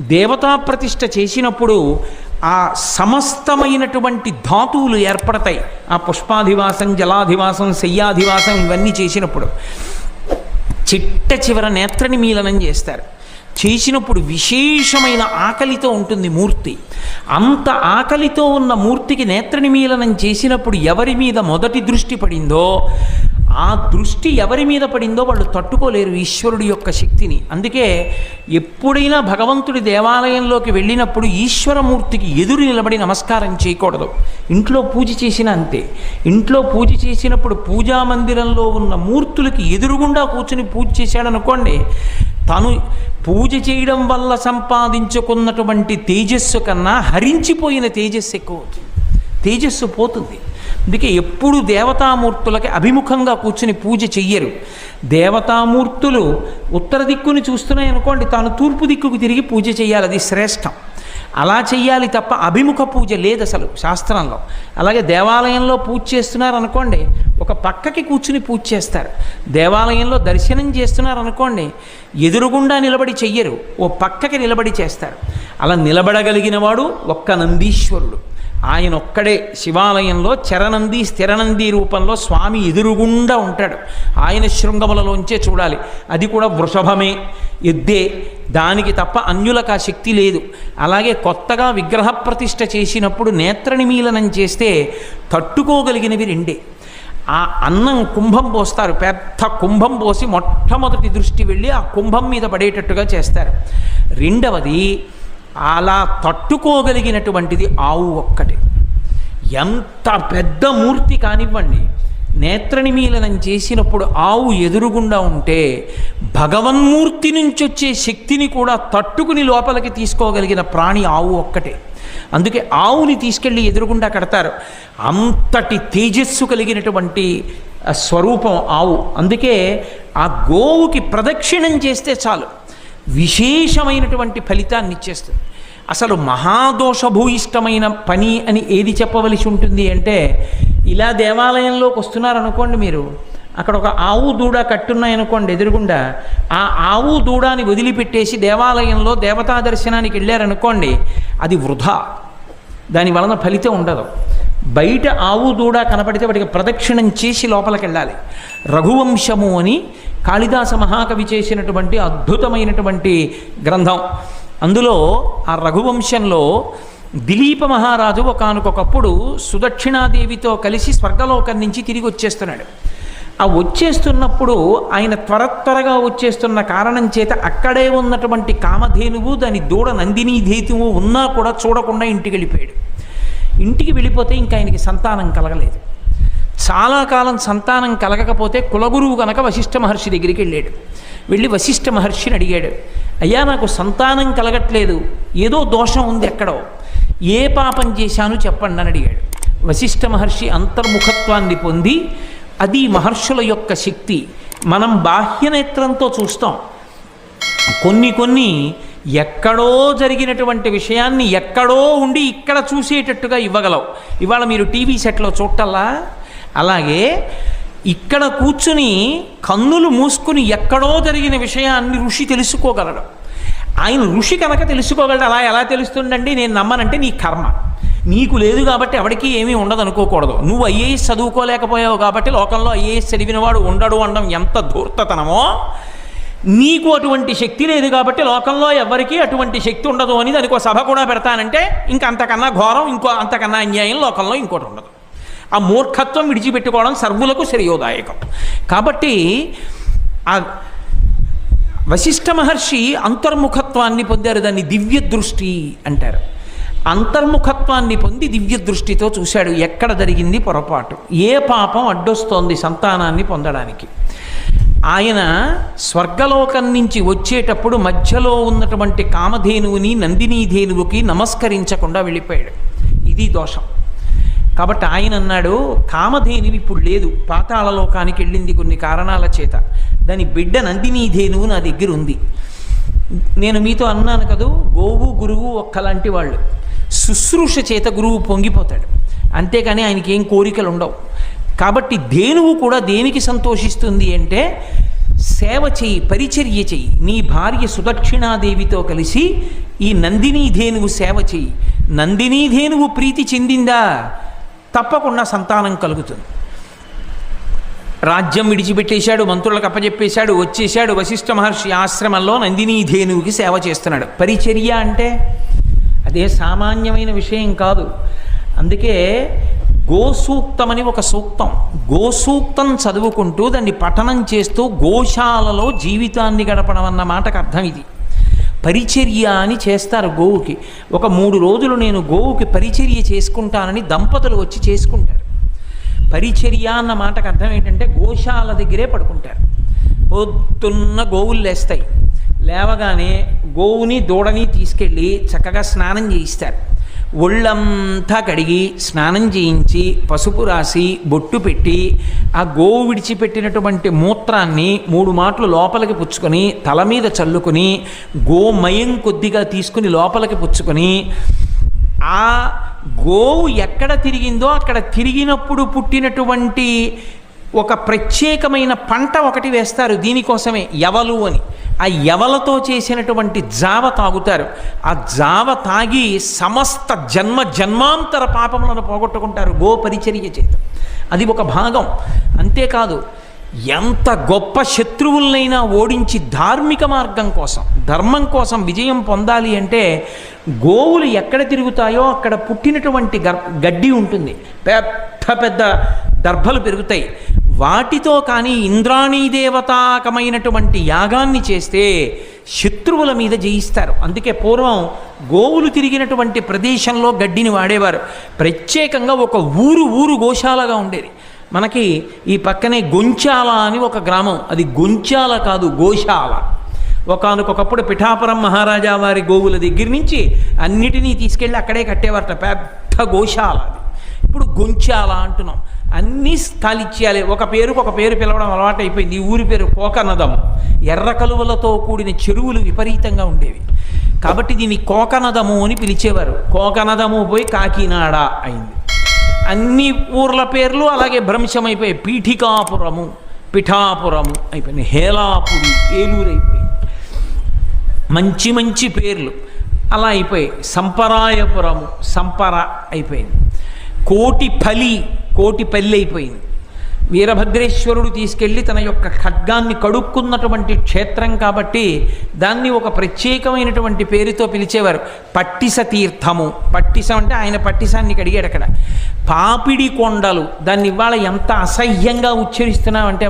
దేవతా ప్రతిష్ట చేసినప్పుడు ఆ సమస్తమైనటువంటి ధాతువులు ఏర్పడతాయి. ఆ పుష్పాధివాసం జలాధివాసం శయ్యాధివాసం ఇవన్నీ చేసినప్పుడు చిట్ట చివర నేత్రని మీలనం చేస్తారు. చేసినప్పుడు విశేషమైన ఆకలితో ఉంటుంది మూర్తి. అంత ఆకలితో ఉన్న మూర్తికి నేత్రని మీలనం చేసినప్పుడు ఎవరి మీద మొదటి దృష్టి పడిందో ఆ దృష్టి ఎవరి మీద పడిందో వాళ్ళు తట్టుకోలేరు ఈశ్వరుడి యొక్క శక్తిని. అందుకే ఎప్పుడైనా భగవంతుడి దేవాలయంలోకి వెళ్ళినప్పుడు ఈశ్వరమూర్తికి ఎదురు నిలబడి నమస్కారం చేయకూడదు. ఇంట్లో పూజ చేసినా అంతే. ఇంట్లో పూజ చేసినప్పుడు పూజా మందిరంలో ఉన్న మూర్తులకి ఎదురుగుండా కూర్చుని పూజ చేశాడనుకోండి తను పూజ చేయడం వల్ల సంపాదించుకున్నటువంటి తేజస్సు కన్నా హరించిపోయిన తేజస్సు ఎక్కువ అవుతుంది. తేజస్సు పోతుంది. అందుకే ఎప్పుడు దేవతామూర్తులకి అభిముఖంగా కూర్చుని పూజ చెయ్యరు. దేవతామూర్తులు ఉత్తర దిక్కుని చూస్తున్నాయి అనుకోండి తాను తూర్పు దిక్కుకు తిరిగి పూజ చేయాలి అది శ్రేష్టం. అలా చెయ్యాలి తప్ప అభిముఖ పూజ లేదు అసలు శాస్త్రంలో. అలాగే దేవాలయంలో పూజ చేస్తున్నారు అనుకోండి ఒక పక్కకి కూర్చుని పూజ చేస్తారు. దేవాలయంలో దర్శనం చేస్తున్నారు అనుకోండి ఎదురుగుండా నిలబడి చెయ్యరు ఓ పక్కకి నిలబడి చేస్తారు. అలా నిలబడగలిగిన వాడు ఒక్క నందీశ్వరుడు. ఆయన ఒక్కడే శివాలయంలో చరనంది స్థిరనంది రూపంలో స్వామి ఎదురుగుండా ఉంటాడు. ఆయన శృంగములలోంచే చూడాలి. అది కూడా వృషభమే. ఎద్దే దానికి తప్ప అన్యులకు ఆ శక్తి లేదు. అలాగే కొత్తగా విగ్రహ ప్రతిష్ఠ చేసినప్పుడు నేత్ర నిమీలనం చేస్తే తట్టుకోగలిగినవి రెండే. ఆ అన్నం కుంభం పోస్తారు. పెద్ద కుంభం పోసి మొట్టమొదటి దృష్టి వెళ్ళి ఆ కుంభం మీద పడేటట్టుగా చేస్తారు. రెండవది అలా తట్టుకోగలిగినటువంటిది ఆవు ఒక్కటే. ఎంత పెద్ద మూర్తి కానివ్వండి నేత్రనిమీలనం చేసినప్పుడు ఆవు ఎదురుగుండా ఉంటే భగవన్మూర్తి నుంచి వచ్చే శక్తిని కూడా తట్టుకుని లోపలికి తీసుకోగలిగిన ప్రాణి ఆవు ఒక్కటే. అందుకే ఆవుని తీసుకెళ్ళి ఎదురుగుండా కడతారు. అంతటి తేజస్సు కలిగినటువంటి స్వరూపం ఆవు. అందుకే ఆ గోవుకి ప్రదక్షిణం చేస్తే చాలు. విశేషమైనటువంటి ఫలితాన్ని ఇచ్చేస్తుంది. అసలు మహాదోషభూయిష్టమైన పని అని ఏది చెప్పవలసి ఉంటుంది అంటే ఇలా దేవాలయంలోకి వస్తున్నారనుకోండి మీరు అక్కడ ఒక ఆవు దూడ కట్టున్నాయనుకోండి ఎదురుగుండా ఆ ఆవు దూడాని వదిలిపెట్టేసి దేవాలయంలో దేవతా దర్శనానికి వెళ్ళారనుకోండి అది వృధా. దాని వలన ఫలితం ఉండదు. బయట ఆవు దూడ కనపడితే వాటికి ప్రదక్షిణం చేసి లోపలికి వెళ్ళాలి. రఘువంశము అని కాళిదాస మహాకవి చేసినటువంటి అద్భుతమైనటువంటి గ్రంథం. అందులో ఆ రఘువంశంలో దిలీప మహారాజు ఒకనకొకప్పుడు సుదక్షిణాదేవితో కలిసి స్వర్గలోకం నుంచి తిరిగి వచ్చేస్తున్నాడు. ఆ వచ్చేస్తున్నప్పుడు ఆయన త్వర త్వరగా వచ్చేస్తున్న కారణం చేత అక్కడే ఉన్నటువంటి కామధేనువు దాని దూడ నందిని ధేతువు ఉన్నా కూడా చూడకుండా ఇంటికి వెళ్ళిపోయాడు. ఇంటికి వెళ్ళిపోతే ఇంకా ఆయనకి సంతానం కలగలేదు. చాలా కాలం సంతానం కలగకపోతే కులగురువు కనుక వశిష్ఠ మహర్షి దగ్గరికి వెళ్ళాడు. వెళ్ళి వశిష్ఠ మహర్షిని అడిగాడు అయ్యా నాకు సంతానం కలగట్లేదు. ఏదో దోషం ఉంది ఎక్కడో. ఏ పాపం చేశాను చెప్పండి అని అడిగాడు. వశిష్ఠ మహర్షి అంతర్ముఖత్వాన్ని పొంది అది మహర్షుల యొక్క శక్తి. మనం బాహ్యనేత్రంతో చూస్తాం. కొన్ని కొన్ని ఎక్కడో జరిగినటువంటి విషయాన్ని ఎక్కడో ఉండి ఇక్కడ చూసేటట్టుగా ఇవ్వగలవు. ఇవాళ మీరు టీవీ సెట్లో చూడటల్లా? అలాగే ఇక్కడ కూర్చుని కన్నులు మూసుకుని ఎక్కడో జరిగిన విషయాన్ని ఋషి తెలుసుకోగలడు. ఆయన ఋషి కనుక తెలుసుకోగలడు అలా ఎలా తెలుస్తుందండి నేను నమ్మనంటే నీ కర్మ. నీకు లేదు కాబట్టి ఎవరికి ఏమీ ఉండదు అనుకోకూడదు నువ్వు ఐఏఎస్ చదువుకోలేకపోయావు కాబట్టి లోకంలో ఐఏఎస్ చదివినవాడు ఉండడు అనడం ఎంత ధూర్తతనమో? నీకు అటువంటి శక్తి లేదు కాబట్టి లోకంలో ఎవరికీ అటువంటి శక్తి ఉండదు అని దానికి సభ కూడా పెడతానంటే ఇంక అంతకన్నా ఘోరం ఇంకో అంతకన్నా అన్యాయం లోకంలో ఇంకోటి ఉండదు. ఆ మూర్ఖత్వం విడిచిపెట్టుకోవడం సర్వులకు శ్రేయోదాయకం. కాబట్టి ఆ వశిష్ఠ మహర్షి అంతర్ముఖత్వాన్ని పొందారు దాన్ని దివ్య దృష్టి అంటారు. అంతర్ముఖత్వాన్ని పొంది దివ్య దృష్టితో చూశాడు ఎక్కడ జరిగింది పొరపాటు. ఏ పాపం అడ్డొస్తోంది సంతానాన్ని పొందడానికి. ఆయన స్వర్గలోకం నుంచి వచ్చేటప్పుడు మధ్యలో ఉన్నటువంటి కామధేనువుని నందినీధేనువుకి నమస్కరించకుండా వెళ్ళిపోయాడు. ఇది దోషం. కాబట్టి ఆయన అన్నాడు కామధేనువు ఇప్పుడు లేదు. పాతాళలోకానికి వెళ్ళింది కొన్ని కారణాల చేత. దాని బిడ్డ నందినీధేనువు నా దగ్గర ఉంది నేను మీతో అన్నాను కదూ గోవు గురువు ఒక్కలాంటి వాళ్ళు. శుశ్రూష చేత గురువు పొంగిపోతాడు. అంతేకాని ఆయనకి ఏం కోరికలు ఉండవు కాబట్టి ధేనువు కూడా దేనికి సంతోషిస్తుంది అంటే సేవ చెయ్యి పరిచర్య చెయ్యి నీ భార్య సుదక్షిణాదేవితో కలిసి ఈ నందినీ ధేనువు సేవ చెయ్యి నందినీ ధేనువు ప్రీతి చెందిందా? తప్పకుండా సంతానం కలుగుతుంది. రాజ్యం విడిచిపెట్టేశాడు మంత్రులకు అప్పజెప్పేశాడు వచ్చేశాడు వశిష్ఠ మహర్షి ఆశ్రమంలో నందినీ ధేనువుకి సేవ చేస్తున్నాడు. పరిచర్య అంటే అదే సామాన్యమైన విషయం కాదు. అందుకే గోసూక్తం అని ఒక సూక్తం. గోసూక్తం చదువుకుంటూ దాన్ని పఠనం చేస్తూ గోశాలలో జీవితాన్ని గడపడం అన్న మాటకు అర్థం ఇది. పరిచర్య అని చేస్తారు గోవుకి. ఒక మూడు రోజులు నేను గోవుకి పరిచర్య చేసుకుంటానని దంపతులు వచ్చి చేసుకుంటారు. పరిచర్య అన్న మాటకు అర్థం ఏంటంటే గోశాల దగ్గరే పడుకుంటారు. పొద్దున్న గోవులు లేస్తాయి. లేవగానే గోవుని దూడని తీసుకెళ్ళి చక్కగా స్నానం చేయిస్తారు. ఒళ్ళంతా కడిగి స్నానం చేయించి పసుపు రాసి బొట్టు పెట్టి ఆ గోవు విడిచిపెట్టినటువంటి మూత్రాన్ని మూడు మాటలు లోపలికి పుచ్చుకొని తల మీద చల్లుకొని గోమయం కొద్దిగా తీసుకుని లోపలికి పుచ్చుకొని ఆ గోవు ఎక్కడ తిరిగిందో అక్కడ తిరిగినప్పుడు పుట్టినటువంటి ఒక ప్రత్యేకమైన పంట ఒకటి వేస్తారు దీనికోసమే ఎవలు అని. ఆ యవలతో చేసినటువంటి జావ తాగుతారు. ఆ జావ తాగి సమస్త జన్మ జన్మాంతర పాపములను పోగొట్టుకుంటారు గోపరిచర్య చేత. అది ఒక భాగం. అంతేకాదు ఎంత గొప్ప శత్రువులనైనా ఓడించి ధార్మిక మార్గం కోసం ధర్మం కోసం విజయం పొందాలి అంటే గోవులు ఎక్కడ తిరుగుతాయో అక్కడ పుట్టినటువంటి గడ్డి ఉంటుంది. పెద్ద పెద్ద దర్భలు పెరుగుతాయి. వాటితో కానీ ఇంద్రాణీ దేవతాకమైనటువంటి యాగాన్ని చేస్తే శత్రువుల మీద జయిస్తారు. అందుకే పూర్వం గోవులు తిరిగినటువంటి ప్రదేశంలో గడ్డిని వాడేవారు. ప్రత్యేకంగా ఒక ఊరు ఊరు గోశాలగా ఉండేది. మనకి ఈ పక్కనే గొంచాల అని ఒక గ్రామం. అది గొంచాల కాదు గోశాల. ఒకనకొకప్పుడు పిఠాపురం మహారాజా వారి గోవుల దగ్గర నుంచి అన్నిటినీ తీసుకెళ్ళి అక్కడే కట్టేవారట. పెద్ద గోశాల అది. ఇప్పుడు గొంచాల అంటున్నాం. అన్నీ స్థాలిచ్చేయాలి. ఒక పేరుకు ఒక పేరు పిలవడం అలవాటు అయిపోయింది. ఈ ఊరి పేరు కోకనదం ఎర్ర కలువలతో కూడిన చెరువులు విపరీతంగా ఉండేవి. కాబట్టి దీన్ని కోకనదము అని పిలిచేవారు. కోకనదము పోయి కాకినాడ అయింది. అన్ని ఊర్ల పేర్లు అలాగే భ్రంశమైపోయాయి పీఠికాపురము పిఠాపురము అయిపోయింది. హేలాపురి ఏలూరు అయిపోయింది. మంచి మంచి పేర్లు. అలా అయిపోయాయి సంపరాయపురము సంపర అయిపోయింది. కోటిపలి కోటిపల్లి అయిపోయింది వీరభద్రేశ్వరుడు తీసుకెళ్ళి తన యొక్క ఖడ్గాన్ని కడుక్కున్నటువంటి క్షేత్రం కాబట్టి దాన్ని ఒక ప్రత్యేకమైనటువంటి పేరుతో పిలిచేవారు. పట్టిస తీర్థము. పట్టిస అంటే ఆయన పట్టిసాన్ని కడిగాడు అక్కడ. పాపిడి కొండలు దాన్ని ఇవాళ ఎంత అసహ్యంగా ఉచ్చరిస్తున్నామంటే